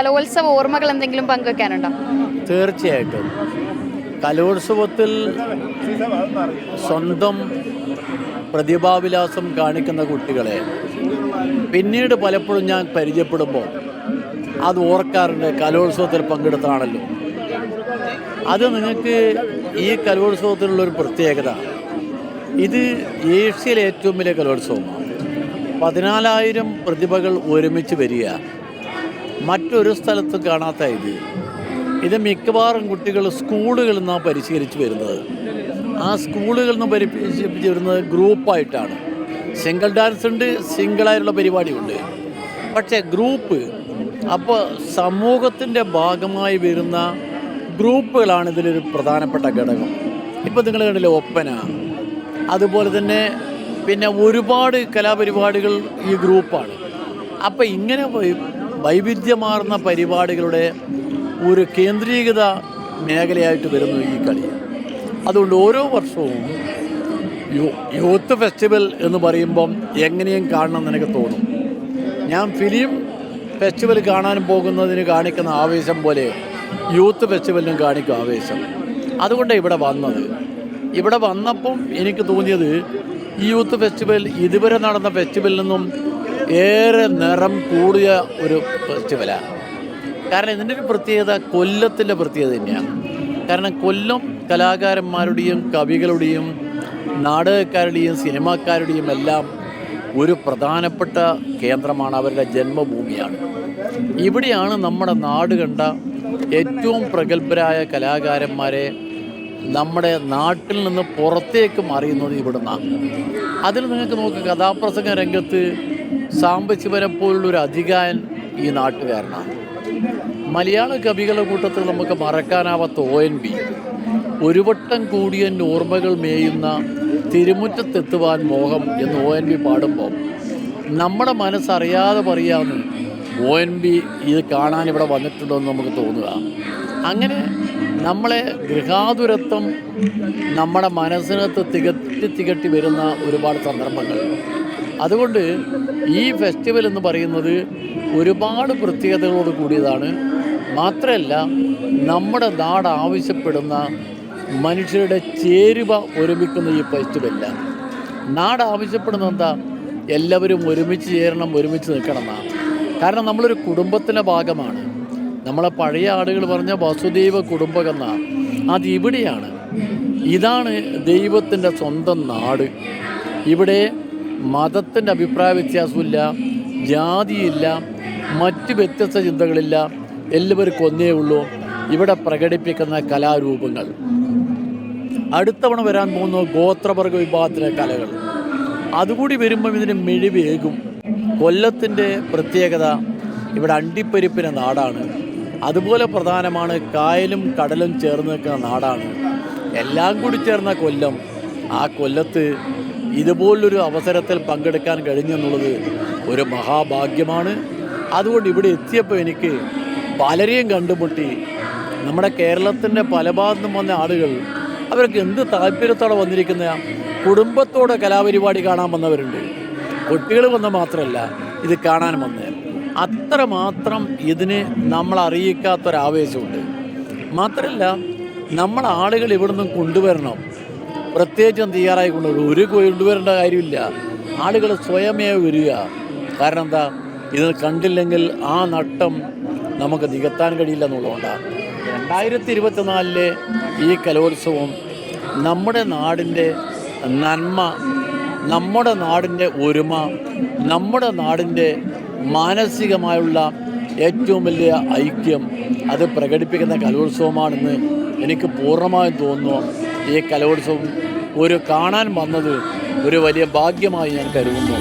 കലോത്സവ ഓർമ്മകൾ എന്തെങ്കിലും പങ്കുവെക്കാനുണ്ടോ? തീർച്ചയായിട്ടും. കലോത്സവത്തിൽ സ്വന്തം പ്രതിഭാവിലാസം കാണിക്കുന്ന കുട്ടികളെ പിന്നീട് പലപ്പോഴും ഞാൻ പരിചയപ്പെടുമ്പോൾ അത് ഓർക്കാറുണ്ട് കലോത്സവത്തിൽ പങ്കെടുത്താണല്ലോ അത് നിങ്ങൾക്ക് ഈ കലോത്സവത്തിനുള്ളൊരു പ്രത്യേകത ഇത് ഏഷ്യയിലെ ഏറ്റവും വലിയ കലോത്സവമാണ്. പതിനാലായിരം പ്രതിഭകൾ ഒരുമിച്ച് വരിക മറ്റൊരു സ്ഥലത്തും കാണാത്ത ഇത്. ഇത് മിക്കവാറും കുട്ടികൾ സ്കൂളുകളിൽ നിന്നാണ് പരിശീലിച്ച് വരുന്നത്. ആ സ്കൂളുകളിൽ നിന്ന് പരിശീലിപ്പിച്ച് വരുന്നത് ഗ്രൂപ്പായിട്ടാണ്. സിംഗിൾ ഡാൻസ് ഉണ്ട് സിംഗിളായിട്ടുള്ള പരിപാടിയുണ്ട്. പക്ഷേ ഗ്രൂപ്പ് അപ്പോൾ സമൂഹത്തിന്റെ ഭാഗമായി വരുന്ന ഗ്രൂപ്പുകളാണ് ഇതിലൊരു പ്രധാനപ്പെട്ട ഘടകം. ഇപ്പോൾ നിങ്ങൾ കണ്ടില്ലേ ഒപ്പന. അതുപോലെ തന്നെ പിന്നെ ഒരുപാട് കലാപരിപാടികൾ ഈ ഗ്രൂപ്പാണ്. അപ്പോൾ ഇങ്ങനെ വൈവിധ്യമാർന്ന പരിപാടികളുടെ ഒരു കേന്ദ്രീകൃത മേഖലയായിട്ട് വരുന്നു ഈ കളി. അതുകൊണ്ട് ഓരോ വർഷവും യൂത്ത് ഫെസ്റ്റിവൽ എന്ന് പറയുമ്പം എങ്ങനെയും കാണണം എന്ന് എനിക്ക് തോന്നും. ഞാൻ ഫിലിം ഫെസ്റ്റിവൽ കാണാൻ പോകുന്നതിന് കാണിക്കുന്ന ആവേശം പോലെ യൂത്ത് ഫെസ്റ്റിവലിനും കാണിക്കും ആവേശം. അതുകൊണ്ടാണ് ഇവിടെ വന്നത്. ഇവിടെ വന്നപ്പം എനിക്ക് തോന്നിയത് ഈ യൂത്ത് ഫെസ്റ്റിവൽ ഇതുവരെ നടന്ന ഫെസ്റ്റിവലിൽ നിന്നും ഏറെ നിറം കൂടിയ ഒരു ഫെസ്റ്റിവലാണ് കാരണം ഇതിന്റെ ഒരു പ്രത്യേകത കൊല്ലത്തിന്റെ പ്രത്യേകത തന്നെയാണ്. കാരണം കൊല്ലം കലാകാരന്മാരുടെയും കവികളുടെയും നാടകക്കാരുടെയും സിനിമാക്കാരുടെയും എല്ലാം ഒരു പ്രധാനപ്പെട്ട കേന്ദ്രമാണ് അവരുടെ ജന്മഭൂമിയാണ്. ഇവിടെയാണ് നമ്മുടെ നാട് കണ്ട ഏറ്റവും പ്രഗത്ഭരായ കലാകാരന്മാരെ നമ്മുടെ നാട്ടിൽ നിന്ന് പുറത്തേക്ക് അറിയുന്നത് ഇവിടുന്നാണ്. അതിൽ നിങ്ങൾക്ക് നോക്ക് കഥാപ്രസംഗ രംഗത്ത് സാമ്പശിവനെ പോലുള്ളൊരു അധികായൻ ഈ നാട്ടുകാരനാണ്. മലയാള കവികളുടെ കൂട്ടത്തിൽ നമുക്ക് മറക്കാനാവാത്ത ഒ എൻ ബി ഒരു വട്ടം കൂടിയ ഓർമ്മകൾ മേയുന്ന തിരുമുറ്റത്തെത്തുവാൻ മോഹം എന്ന് ഒ എൻ ബി പാടുമ്പോൾ നമ്മുടെ മനസ്സറിയാതെ പറയാമെന്ന് ഒ എൻ ബി ഇത് കാണാൻ ഇവിടെ വന്നിട്ടുണ്ടോ എന്ന് നമുക്ക് തോന്നുക. അങ്ങനെ നമ്മളെ ഗൃഹാതുരത്വം നമ്മുടെ മനസ്സിനകത്ത് തികട്ടി തികട്ടി വരുന്ന ഒരുപാട് സന്ദർഭങ്ങൾ. അതുകൊണ്ട് ഈ ഫെസ്റ്റിവൽ എന്ന് പറയുന്നത് ഒരുപാട് പ്രത്യേകതകളോട് കൂടിയതാണ്. മാത്രമല്ല നമ്മുടെ നാട് ആവശ്യപ്പെടുന്ന മനുഷ്യരുടെ ചേരുവ ഒരുമിക്കുന്ന ഈ ഫെസ്റ്റിവലാണ് നാട് ആവശ്യപ്പെടുന്ന എന്താ? എല്ലാവരും ഒരുമിച്ച് ചേരണം ഒരുമിച്ച് നിൽക്കണം എന്നാണ് കാരണം നമ്മളൊരു കുടുംബത്തിന്റെ ഭാഗമാണ്. നമ്മളെ പഴയ ആളുകൾ പറഞ്ഞ വസുദൈവ അത് ഇവിടെയാണ്. ഇതാണ് ദൈവത്തിന്റെ സ്വന്തം നാട്. ഇവിടെ മതത്തിന്റെ അഭിപ്രായ വ്യത്യാസമില്ല ജാതിയില്ല മറ്റ് വ്യത്യസ്ത ചിന്തകളില്ല. എല്ലാവർക്കും ഒന്നേ ഉള്ളൂ. ഇവിടെ പ്രകടിപ്പിക്കുന്ന കലാരൂപങ്ങൾ. അടുത്തവണ വരാൻ പോകുന്ന ഗോത്രവർഗ വിഭാഗത്തിലെ കലകൾ. അതുകൂടി വരുമ്പം ഇതിന് മിഴിവേകും. കൊല്ലത്തിന്റെ പ്രത്യേകത ഇവിടെ അണ്ടിപ്പരിപ്പിന്റെ നാടാണ്. അതുപോലെ പ്രധാനമാണ് കായലും കടലും ചേർന്ന് നിൽക്കുന്ന നാടാണ്. എല്ലാം കൂടി ചേർന്ന കൊല്ലം. ആ കൊല്ലത്ത് ഇതുപോലൊരു അവസരത്തിൽ പങ്കെടുക്കാൻ കഴിഞ്ഞെന്നുള്ളത് ഒരു മഹാഭാഗ്യമാണ്. അതുകൊണ്ട് ഇവിടെ എത്തിയപ്പോൾ എനിക്ക് പലരെയും കണ്ടുമുട്ടി. നമ്മുടെ കേരളത്തിന്റെ പല ഭാഗത്തും വന്ന ആളുകൾ അവർക്ക് എന്ത് താല്പര്യത്തോടെ വന്നിരിക്കുന്ന കുടുംബത്തോടെ കലാപരിപാടി കാണാൻ വന്നവരുണ്ട്. കുട്ടികൾ വന്ന മാത്രമല്ല ഇത് കാണാൻ വന്ന്. അത്രമാത്രം ഇതിന് നമ്മൾ അറിയിക്കാത്തൊരാവേശമുണ്ട്. മാത്രമല്ല നമ്മൾ ആളുകൾ ഇവിടെ കൊണ്ടുവരണം. പ്രത്യേകിച്ചും തയ്യാറായി കൊണ്ടുവരും ഒരു കൊണ്ടുവരേണ്ട കാര്യമില്ല. ആളുകൾ സ്വയമേ വരിക. കാരണം എന്താ? ഇത് കണ്ടില്ലെങ്കിൽ ആ നട്ടം നമുക്ക് നികത്താൻ കഴിയില്ല എന്നുള്ളതുകൊണ്ടാണ് രണ്ടായിരത്തി ഇരുപത്തിനാലിലെ ഈ കലോത്സവം നമ്മുടെ നാടിന്റെ നന്മ നമ്മുടെ നാടിന്റെ ഒരുമ നമ്മുടെ നാടിന്റെ മാനസികമായുള്ള ഏറ്റവും വലിയ ഐക്യം അത് പ്രകടിപ്പിക്കുന്ന കലോത്സവമാണെന്ന് എനിക്ക് പൂർണമായും തോന്നുന്നു. ഈ കലോത്സവം ഒരു കാണാൻ വന്നത് ഒരു വലിയ ഭാഗ്യമായി ഞാൻ കരുതുന്നു.